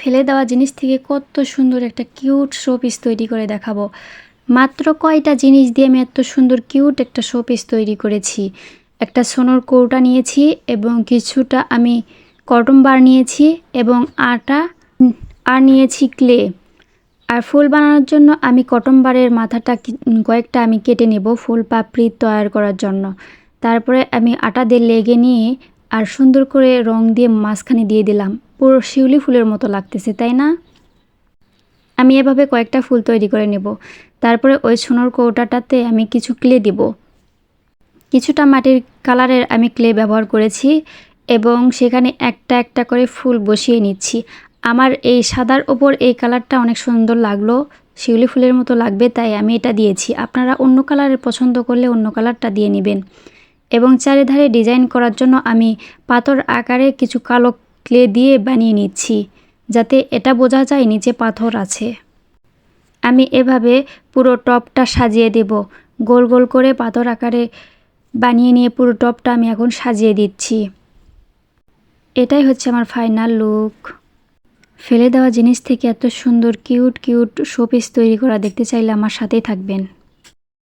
ফেলে দেওয়া জিনিস থেকে কত সুন্দর একটা কিউট শোপিস তৈরি করে দেখাবো। মাত্র কয়টা জিনিস দিয়ে আমি এত সুন্দর কিউট একটা শোপিস তৈরি করেছি? একটা সোনোর কৌটা নিয়েছি এবং কিছুটা আমি কটন বার নিয়েছি এবং আটা আর নিয়েছি ক্লে আর ফুল বানানোর জন্য আমি কটন বারের মাথাটা কয়েকটা আমি কেটে নেব ফুল পাপড়ি তৈরি করার জন্য। তারপরে আমি আটা দিয়ে লেগে নিয়ে আর সুন্দর করে রং দিয়ে মাঝখানে দিয়ে দিলাম। পুরো শিউলি ফুলের মতো লাগতেছে, তাই না? আমি এভাবে কয়েকটা ফুল তৈরি করে নেব। তারপরে ওই সোনার কৌটাটাতে আমি কিছু ক্লে দিব। কিছুটা মাটির কালারের আমি ক্লে ব্যবহার করেছি এবং সেখানে একটা একটা করে ফুল বসিয়ে নিচ্ছি। আমার এই সাদার ওপর এই কালারটা অনেক সুন্দর লাগল। শিউলি ফুলের মতো লাগবে, তাই আমি এটা দিয়েছি। আপনারা অন্য কালারের পছন্দ করলে অন্য কালারটা দিয়ে নেবেন। এবং চারিধারে ডিজাইন করার জন্য আমি পাথর আকারে কিছু কালো ক্লে দিয়ে বানিয়ে নিচ্ছি, যাতে এটা বোঝা যায় নিচে পাথর আছে। আমি এভাবে পুরো টপটা সাজিয়ে দেব। গোল গোল করে পাথর আকারে বানিয়ে নিয়ে পুরো টপটা আমি এখন সাজিয়ে দিচ্ছি। এটাই হচ্ছে আমার ফাইনাল লুক। ফেলে দেওয়া জিনিস থেকে এত সুন্দর, কিউট কিউট শোপিস তৈরি করা দেখতে চাইলে আমার সাথেই থাকবেন।